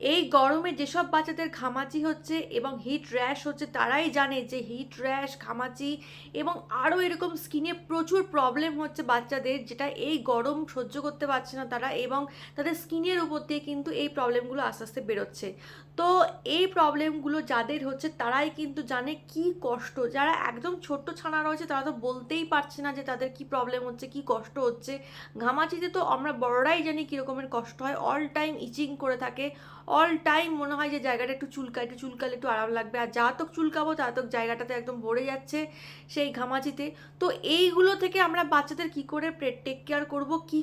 এই গরমে যেসব বাচ্চাদের ঘামাচি হচ্ছে এবং হিট র্যাশ হচ্ছে, তারাই জানে যে হিট র্যাশ ঘামাচি এবং আরও এরকম স্কিনে প্রচুর প্রবলেম হচ্ছে বাচ্চাদের, যেটা এই গরম সহ্য করতে পারছে না তারা এবং তাদের স্কিনের উপর দিয়ে কিন্তু এই প্রবলেমগুলো আস্তে আস্তে বেরোচ্ছে। তো এই প্রবলেমগুলো যাদের হচ্ছে, তারাই কিন্তু জানে কি কষ্ট। যারা একদম ছোট্ট ছানা রয়েছে, তারা তো বলতেই পারছে না যে তাদের কি প্রবলেম হচ্ছে, কি কষ্ট হচ্ছে। ঘামাচিতে তো আমরা বড়রাই জানি কীরকমের কষ্ট হয় অল টাইম ইচিং করে থাকে। অল টাইম মনে হয় যে জায়গাটা একটু চুলকা, একটু চুলকালে একটু আরাম লাগবে। আর যা তক চুলকাবো, তা তক জায়গাটাতে একদম ভরে যাচ্ছে সেই ঘামাচিতে। তো এইগুলো থেকে আমরা বাচ্চাদের কি করে টেক কেয়ার করব, কি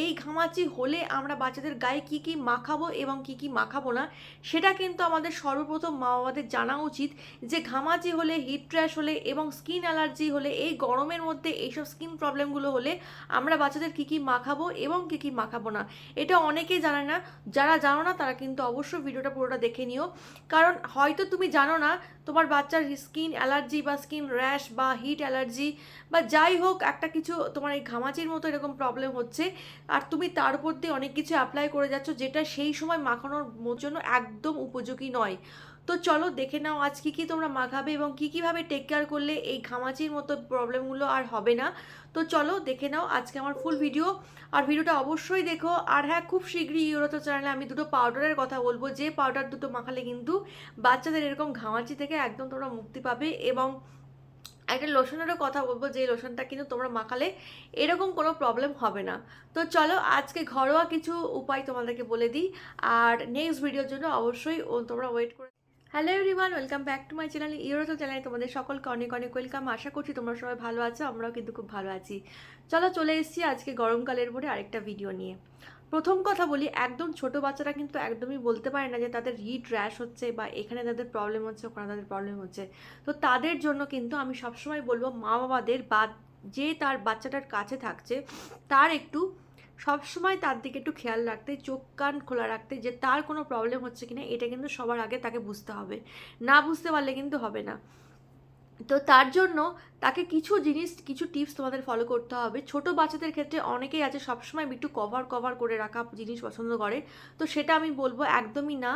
এই ঘামাচি হলে আমরা বাচ্চাদের গায়ে কি কি মাখাবো এবং কি কি মাখাবো না, সেটা কিন্তু আমাদের সর্বপ্রথম মা বাবাদের জানা উচিত যে ঘামাচি হলে হিট র্যাশ হলে এবং স্কিন অ্যালার্জি হলে, এই গরমের মধ্যে এইসব স্কিন প্রবলেমগুলো হলে আমরা বাচ্চাদের কি কি মাখাবো এবং কি কি মাখাবো না, এটা অনেকেই জানে না, যারা জানো না তারা কিন্তু অবশ্যই ভিডিওটা পুরোটা দেখে নিও, কারণ হয়তো তুমি জানো না তোমার বাচ্চার স্কিন অ্যালার্জি বা স্কিন র্যাশ বা হিট অ্যালার্জি বা যাই হোক একটা কিছু তোমার এই ঘামাচির মতো এরকম প্রবলেম হচ্ছে আর তুমি তার উপর দিয়ে অনেক কিছু অ্যাপ্লাই করে যাচ্ছ, যেটা সেই সময় মাখানোর জন্য একদম উপযোগী নয়। তো চলো দেখে নাও আজ কী কী তোমরা মাখাবে এবং কী কীভাবে টেক কেয়ার করলে এই ঘামাচির মতো প্রবলেমগুলো আর হবে না। তো চলো দেখে নাও আজকে আমার ফুল ভিডিও আর ভিডিওটা অবশ্যই দেখো। আর হ্যাঁ খুব শীঘ্রই ইউরোতো চ্যানেলে আমি দুটো পাউডারের কথা বলব। যে পাউডার দুটো মাখালে কিন্তু বাচ্চাদের এরকম ঘামাচি থেকে একদম তোমরা মুক্তি পাবে এবং একটা লোশনেরও কথা বলব, যে লোশনটা কিন্তু তোমরা মাখালে এরকম কোনো প্রবলেম হবে না। তো চলো আজকে ঘরোয়া কিছু উপায় তোমাদেরকে বলে দিই, আর নেক্সট ভিডিওর জন্য অবশ্যই তোমরা ওয়েট করে hello everyone welcome back to my channel ইউরোতো চ্যানেলে তোমাদের সকলকে অনেক অনেক ওয়েলকাম আশা করছি তোমরা সবাই ভালো আছো, আমরাও কিন্তু খুব ভালো আছি। চলো চলে এসেছি আজকে গরমকালের পরে আরেকটা ভিডিও নিয়ে। প্রথম কথা বলি, একদম ছোট বাচ্চারা কিন্তু একদমই বলতে পারে না যে তাদের হিট র্যাশ হচ্ছে বা এখানে তাদের প্রবলেম হচ্ছে, ওখানে তাদের প্রবলেম হচ্ছে। তো তাদের জন্য কিন্তু আমি সবসময় বলব মা বাবাদের বা যে তার বাচ্চাটার কাছে থাকছে, তার একটু সবসময় তার দিকে একটু খেয়াল রাখতে, চোখ কান খোলা রাখতে যে তার কোনো প্রবলেম হচ্ছে কিনা, এটা কিন্তু সবার আগে তাকে বুঝতে হবে। না বুঝতে পারলে কিন্তু হবে না। তো তার জন্য তাকে কিছু জিনিস, কিছু টিপস তোমাদের ফলো করতে হবে। ছোট বাচ্চাদের ক্ষেত্রে অনেকেই আছে সবসময় একটু কভার কভার করে রাখা জিনিস পছন্দ করে। তো সেটা আমি বলব একদমই না।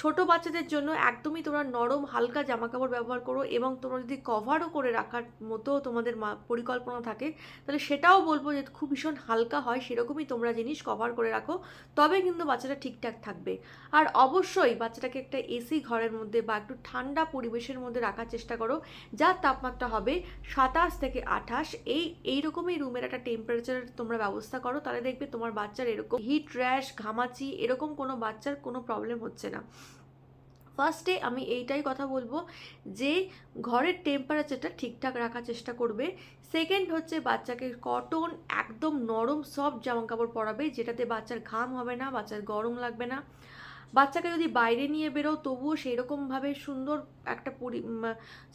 ছোট বাচ্চাদের জন্য একদমই তোমরা নরম, হালকা জামা কাপড় ব্যবহার করো এবং তোমরা যদি কভারও করে রাখার মতো তোমাদের পরিকল্পনা থাকে, তাহলে সেটাও বলব যে খুব ভীষণ হালকা হয়, সেরকমই তোমরা জিনিস কভার করে রাখো, তবে কিন্তু বাচ্চাটা ঠিকঠাক থাকবে। আর অবশ্যই বাচ্চাটাকে একটা এসি ঘরের মধ্যে বা একটু ঠান্ডা পরিবেশের মধ্যে রাখার চেষ্টা করো, যার তাপমাত্রা হবে সাতাশ থেকে আঠাশ। এই, এইরকমই রুমের একটা টেম্পারেচার তোমরা ব্যবস্থা করো, তাহলে দেখবে তোমার বাচ্চার এরকম হিট র্যাশ ঘামাচি, এরকম কোনো বাচ্চার কোনো প্রবলেম হচ্ছে না। ফার্স্টে আমি এইটাই কথা বলব যে ঘরের টেম্পারেচারটা ঠিকঠাক রাখার চেষ্টা করবে। সেকেন্ড হচ্ছে বাচ্চাকে কটন একদম নরম সফট জামাকাপড় পরাবে, যেটাতে বাচ্চার ঘাম হবে না, বাচ্চার গরম লাগবে না। বাচ্চাকে যদি বাইরে নিয়ে বেরো, তবুও সেই রকমভাবে সুন্দর একটা পরি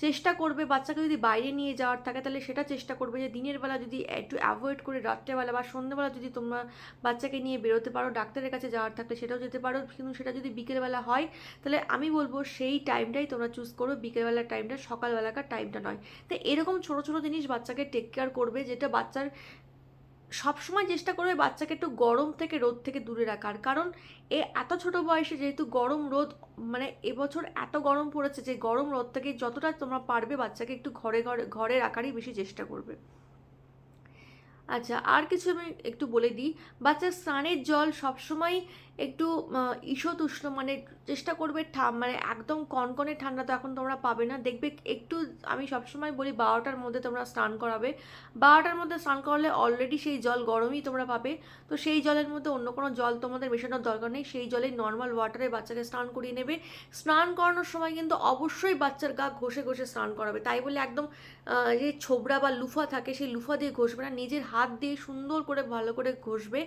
চেষ্টা করবে। বাচ্চাকে যদি বাইরে নিয়ে যাওয়ার থাকে, তাহলে সেটা চেষ্টা করবে যে দিনের বেলা যদি একটু অ্যাভয়েড করে রাত্রেবেলা বা সন্ধ্যেবেলা যদি তোমরা বাচ্চাকে নিয়ে বেরোতে পারো, ডাক্তারের কাছে যাওয়ার থাকলে সেটাও যেতে পারো। কিন্তু সেটা যদি বিকেলবেলা হয়, তাহলে আমি বলব সেই টাইমটাই তোমরা চুজ করো। বিকেলবেলার টাইমটা সকালবেলাকার টাইমটা নয়। তো এরকম ছোটো ছোটো জিনিস বাচ্চাকে টেক কেয়ার করবে, যেটা বাচ্চার সবসময় চেষ্টা করবে বাচ্চাকে একটু গরম থেকে রোদ থেকে দূরে রাখার। কারণ এ এত ছোট বয়সে যেহেতু গরম রোদ মানে এবছর এত গরম পড়েছে যে গরম রোদ থেকে যতটা তোমরা পারবে বাচ্চাকে একটু ঘরে ঘরে ঘরে রাখারই বেশি চেষ্টা করবে। আচ্ছা আর কিছু আমি একটু বলে দিই। বাচ্চার স্নানের জল সবসময় একটু ঈষৎ উষ্ণ মানে চেষ্টা করবে মানে একদম কনকনে ঠান্ডা তো এখন তোমরা পাবে না। দেখবে একটু, আমি সবসময় বলি বারোটার মধ্যে তোমরা স্নান করাবে। বারোটার মধ্যে স্নান করালে অলরেডি সেই জল গরমই তোমরা পাবে। তো সেই জলের মধ্যে অন্য কোনো জল তোমাদের মেশানোর দরকার নেই। সেই জলে নর্মাল ওয়াটারে বাচ্চাকে স্নান করিয়ে নেবে। স্নান করানোর সময় কিন্তু অবশ্যই বাচ্চার গা ঘষে ঘষে স্নান করাবে। তাই বলে একদম যে ছোবড়া বা লুফা থাকে সেই লুফা দিয়ে ঘষবে না। নিজের হাত দিয়ে সুন্দর করে ভালো করে ঘষবে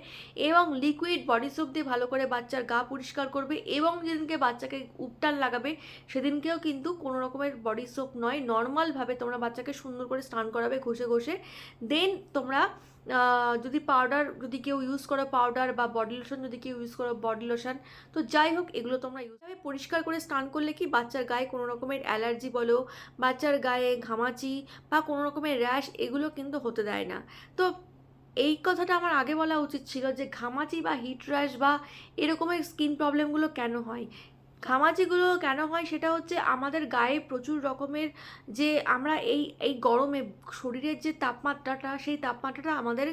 এবং লিকুইড বডি সোপ দিয়ে ভালো করে বাচ্চার গা পরিষ্কার করবে এবং যেদিনকে বাচ্চাকে উপটান লাগাবে, সেদিনকেও কিন্তু কোনো রকমের বডি সোপ নয়। নর্মালভাবে তোমরা বাচ্চাকে সুন্দর করে স্নান করাবে ঘষে ঘষে। দেন তোমরা যদি পাউডার যদি কেউ ইউজ করো পাউডার বা বডি লোশন যদি কেউ ইউজ করো বডি লোশন তো যাই হোক, এগুলো তোমরা ইউজ হবে পরিষ্কার করে স্নান করলে কি বাচ্চার গায়ে কোনো রকমের অ্যালার্জি বলো, বাচ্চার গায়ে ঘামাচি বা কোনো রকমের র্যাশ এগুলো কিন্তু হতে দেয় না। তো এই কথাটা আমার আগে বলা উচিত ছিল যে ঘামাচি বা হিট র্যাশ বা এরকমের স্কিন প্রবলেমগুলো কেন হয়? ঘামাচিগুলো কেন হয় সেটা হচ্ছে আমাদের গায়ে প্রচুর রকমের যে আমরা এই এই গরমে শরীরের যে তাপমাত্রাটা, সেই তাপমাত্রাটা আমাদের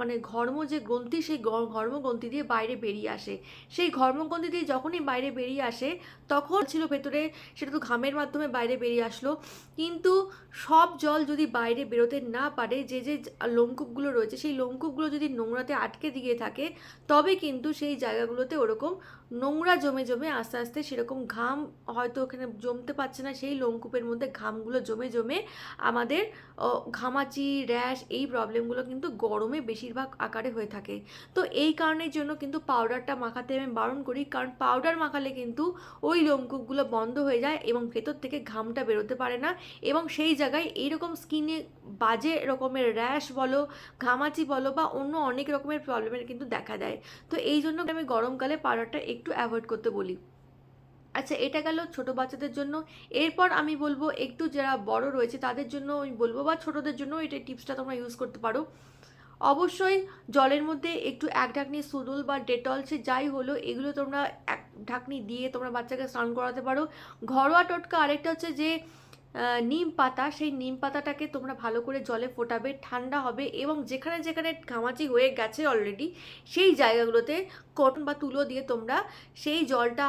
মানে ঘর্ম যে গ্রন্থি, সেই ঘর্মগ্রন্থি দিয়ে বাইরে বেরিয়ে আসে। সেই ঘর্মগ্রন্থি দিয়ে যখনই বাইরে বেরিয়ে আসে, তখন ছিল ভেতরে, সেটা তো ঘামের মাধ্যমে বাইরে বেরিয়ে আসলো। কিন্তু সব জল যদি বাইরে বেরোতে না পারে, যে যে লোমকূপগুলো রয়েছে, সেই লোমকূপগুলো যদি নোংরাতে আটকে দিয়ে থাকে, তবে কিন্তু সেই জায়গাগুলোতে ওরকম নোংরা জমে জমে আস্তে আস্তে সেরকম ঘাম হয়তো ওখানে জমতে পারছে না, সেই লোমকূপের মধ্যে ঘামগুলো জমে জমে আমাদের ঘামাচি, র্যাশ এই প্রবলেমগুলো কিন্তু গরমে বেশিরভাগ আকারে হয়ে থাকে। তো এই কারণের জন্য কিন্তু পাউডারটা মাখাতে আমি বারণ করি, কারণ পাউডার মাখালে কিন্তু ওই লোমকূপগুলো বন্ধ হয়ে যায় এবং ভেতর থেকে ঘামটা বেরোতে পারে না এবং সেই জায়গায় এইরকম স্কিনে বাজে রকমের র্যাশ বলো, ঘামাচি বলো বা অন্য অনেক রকমের প্রবলেমের কিন্তু দেখা দেয়। তো এই জন্য আমি গরমকালে পাউডারটা একটু অ্যাভয়েড করতে বলি। আচ্ছা এটা গেল ছোট বাচ্চাদের জন্য। এরপর আমি বলব, একটু যারা বড় রয়েছে, তাদের জন্য আমি বলব, বা ছোটদের জন্য এটা টিপসটা তোমরা ইউজ করতে পারো। অবশ্যই জলের মধ্যে একটু এক ঢাকনি সুদুল বা ডেটল সে যাই হলো, এগুলো তোমরা এক ঢাকনি দিয়ে তোমরা বাচ্চাকে স্নান করাতে পারো। ঘরোয়া টোটকা আরেকটা হচ্ছে যে নিম পাতা, সেই নিম পাতাটাকে তোমরা ভালো করে জলে ফোটাবে, ঠান্ডা হবে এবং যেখানে যেখানে ঘামাচি হয়ে গেছে অলরেডি সেই জায়গাগুলোতে কটন বা তুলো দিয়ে তোমরা সেই জলটা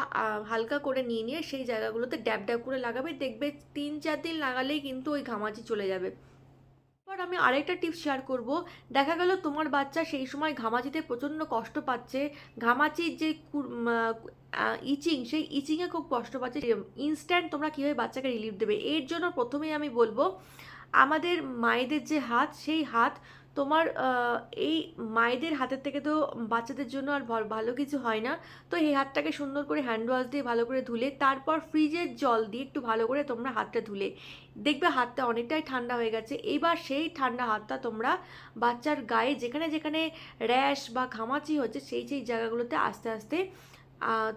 হালকা করে নিয়ে নিয়ে সেই জায়গাগুলোতে ড্যাব ড্যাব করে লাগাবে। দেখবে তিন চার দিন লাগালেই কিন্তু ওই ঘামাচি চলে যাবে। এবার আমি আরেকটা টিপস শেয়ার করব। দেখা গেল তোমার বাচ্চা সেই সময় ঘামাচিতে প্রচণ্ড কষ্ট পাচ্ছে। ঘামাচির যে ইচিং, সেই ইচিংয়ে খুব কষ্ট পাচ্ছে। ইনস্ট্যান্ট তোমরা কীভাবে বাচ্চাকে রিলিফ দেবে? এর জন্য প্রথমেই আমি বলব, আমাদের মায়েদের যে হাত, সেই হাত তোমার এই মায়েদের হাতের থেকে তো বাচ্চাদের জন্য আর ভালো কিছু হয় না। তো এই হাতটাকে সুন্দর করে হ্যান্ড ওয়াশ দিয়ে ভালো করে ধুলে, তারপর ফ্রিজের জল দিয়ে একটু ভালো করে তোমরা হাতটা ধুলে। দেখবে হাতটা অনেকটাই ঠান্ডা হয়ে গেছে। এবার সেই ঠান্ডা হাতটা তোমরা বাচ্চার গায়ে যেখানে যেখানে র্যাশ বা ঘামাচি হচ্ছে, সেই সেই জায়গাগুলোতে আস্তে আস্তে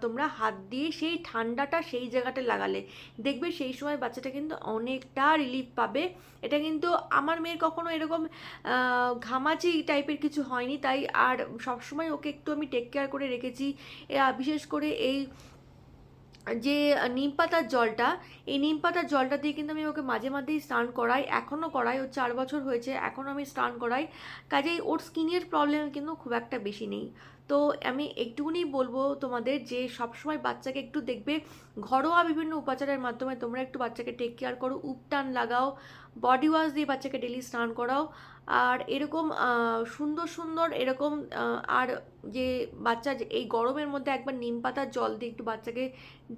তোমরা হাত দিয়ে সেই ঠান্ডাটা সেই জায়গাটা লাগালে। দেখবে সেই সময় বাচ্চাটা কিন্তু অনেকটা রিলিফ পাবে। এটা কিন্তু আমার মেয়ের কখনো এরকম ঘামাচি টাইপের কিছু হয়নি। তাই আর সবসময় ওকে একটু আমি টেক কেয়ার করে রেখেছি। বিশেষ করে এই যে নিম পাতার জলটা, এই নিম পাতার জলটা দিয়ে কিন্তু আমি ওকে মাঝে মাঝেই স্নান করাই, এখনও করাই, ওর চার বছর হয়েছে, এখনও আমি স্নান করাই। কাজেই ওর স্কিনের প্রবলেম কিন্তু খুব একটা বেশি নেই। তো আমি একটুকুনি বলব তোমাদের যে, সবসময় বাচ্চাকে একটু দেখবে, ঘরোয়া বিভিন্ন উপাচারের মাধ্যমে তোমরা একটু বাচ্চাকে টেক কেয়ার করো, উপটান লাগাও বডি ওয়াশ দিয়ে বাচ্চাকে ডেলি স্নান করাও। আর এরকম সুন্দর সুন্দর এরকম আর যে বাচ্চা এই গরমের মধ্যে একবার নিম পাতার জল দিয়ে একটু বাচ্চাকে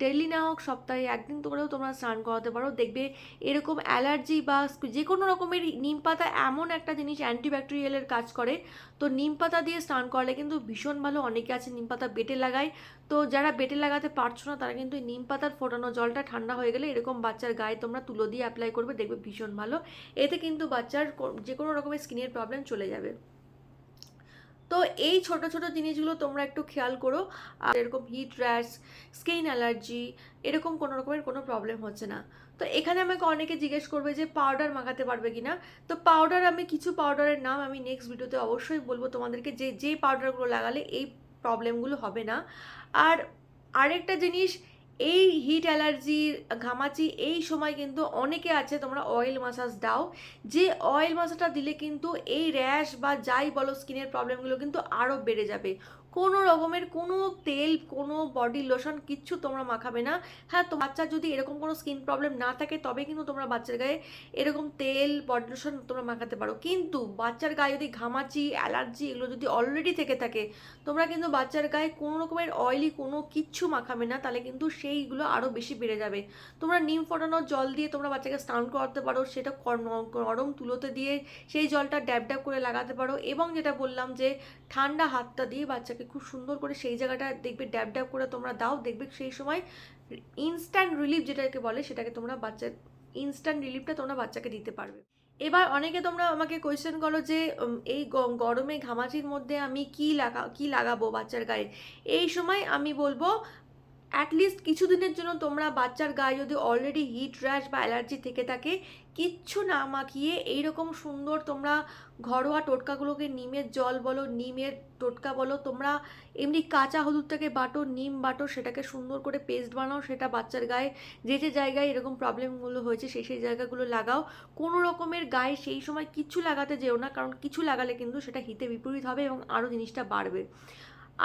ডেলি না হোক সপ্তাহে, একদিন করেও তোমরা স্নান করাতে পারো। দেখবে এরকম অ্যালার্জি বা যে কোনো রকমের নিম পাতা এমন একটা জিনিস অ্যান্টিব্যাকটেরিয়ালের কাজ করে। তো নিম পাতা দিয়ে স্নান করলে কিন্তু ভীষণ ভালো। অনেকে আছে নিম পাতা বেটে লাগায়। তো যারা বেটে লাগাতে পারছ না, তারা কিন্তু নিম পাতার ফোটানো জলটা ঠান্ডা হয়ে গেলে এরকম বাচ্চার গায়ে তোমরা তুলো দিয়ে অ্যাপ্লাই করবে। দেখবে ভীষণ ভালো। এতে কিন্তু বাচ্চার যে কোনো রকমের স্কিনের প্রবলেম চলে যাবে। তো এই ছোট ছোট জিনিসগুলো তোমরা একটু খেয়াল করো। আর এরকম হিট র্যাশ স্কিন অ্যালার্জি এরকম কোনো রকমের কোনো প্রবলেম হচ্ছে না। তো এখানে আমাকে অনেকে জিজ্ঞেস করবে যে পাউডার মাখাতে পারবে কি না তো পাউডার আমি, কিছু পাউডারের নাম আমি নেক্সট ভিডিওতে অবশ্যই বলব তোমাদেরকে যে যে পাউডারগুলো লাগালে এই প্রবলেমগুলো হবে না। আর আরেকটা জিনিস এই হিট অ্যালার্জি ঘামাচি এই সময় কিন্তু অনেকে আছে, তোমরা অয়েল মাসাজ দাও, যে অয়েল মাসাজটা দিলে কিন্তু এই র্যাশ বা যাই বলো স্কিনের প্রবলেমগুলো কিন্তু আরও বেড়ে যাবে। কোনো রকমের কোনো তেল, কোনো বডি লোশন কিচ্ছু তোমরা মাখাবে না। হ্যাঁ তো বাচ্চার যদি এরকম কোনো স্কিন প্রবলেম না থাকে, তবে কিন্তু তোমরা বাচ্চার গায়ে এরকম তেল বডি লোশন তোমরা মাখাতে পারো। কিন্তু বাচ্চার গায়ে যদি ঘামাচি অ্যালার্জি এগুলো যদি অলরেডি থেকে থাকে, তোমরা কিন্তু বাচ্চার গায়ে কোনো রকমের অয়েলি কোনো কিচ্ছু মাখাবে না, তাহলে কিন্তু সেইগুলো আরও বেশি বেড়ে যাবে। তোমরা নিম ফোটানোর জল দিয়ে তোমরা বাচ্চাকে স্নান করাতে পারো, সেটা গরম তুলোতে দিয়ে সেই জলটা ড্যাব ড্যাব করে লাগাতে পারো। এবং যেটা বললাম যে ঠান্ডা হাতটা দিয়ে বাচ্চাকে খুব সুন্দর করে সেই জায়গাটা দেখবে, ড্যাব ড্যাব করে তোমরা দাও, দেখবে সেই সময় ইনস্ট্যান্ট রিলিফ যেটাকে বলে, সেটাকে তোমরা বাচ্চার ইনস্ট্যান্ট রিলিফটা তোমরা বাচ্চাকে দিতে পারবে। এবার অনেকে তোমরা আমাকে কোয়েশ্চেন করো যে এই গরমে ঘামাচির মধ্যে আমি কি লাগা, কি লাগাবো বাচ্চার গায়ে? এই সময় আমি বলব অ্যাটলিস্ট কিছুদিনের জন্য তোমরা বাচ্চার গায়ে যদি অলরেডি হিট র্যাশ বা অ্যালার্জি থেকে থাকে, কিচ্ছু না মাখিয়ে এইরকম সুন্দর তোমরা ঘরোয়া টোটকাগুলোকে নিমের জল বলো, নিমের টোটকা বলো, তোমরা এমনি কাঁচা হলুদটাকে বাটো, নিম বাটো, সেটাকে সুন্দর করে পেস্ট বানাও, সেটা বাচ্চার গায়ে যে যে জায়গায় এরকম প্রবলেমগুলো হয়েছে, সেই সেই জায়গাগুলো লাগাও। কোনো রকমের গায়ে সেই সময় কিচ্ছু লাগাতে যেও না, কারণ কিছু লাগালে কিন্তু সেটা হিতে বিপরীত হবে এবং আরও জিনিসটা বাড়বে।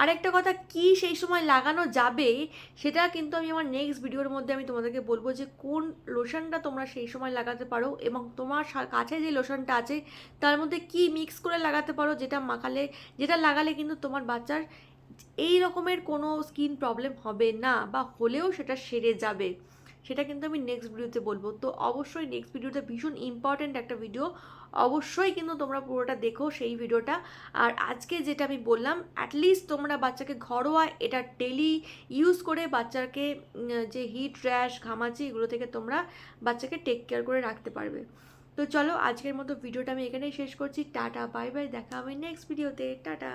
আরেকটা কথা, কি সেই সময় লাগানো যাবে সেটা কিন্তু আমি আমার নেক্সট ভিডিওর মধ্যে আমি তোমাদেরকে বলব যে কোন লোশনটা তোমরা সেই সময় লাগাতে পারো এবং তোমার কাছে যে লোশনটা আছে তার মধ্যে কি মিক্স করে লাগাতে পারো যেটা মাখালে, যেটা লাগালে কিন্তু তোমার বাচ্চার এই রকমের কোনো স্কিন প্রবলেম হবে না বা হলেও সেটা সেরে যাবে। সেটা কিন্তু আমি নেক্সট ভিডিওতে বলব। তো অবশ্যই নেক্সট ভিডিওতে ভীষণ ইম্পর্ট্যান্ট একটা ভিডিও অবশ্যই কিন্তু তোমরা পুরোটা দেখো সেই ভিডিওটা আর আজকে যেটা আমি বললাম অ্যাটলিস্ট তোমরা বাচ্চাকে ঘরোয়া এটা ডেলি ইউজ করে বাচ্চাকে যে হিট র্যাশ ঘামাচি এগুলো থেকে তোমরা বাচ্চাকে টেক কেয়ার করে রাখতে পারবে। তো চলো আজকের মতো ভিডিওটা আমি এখানেই শেষ করছি। টাটা বাই বাই দেখা হবে নেক্সট ভিডিওতে টাটা।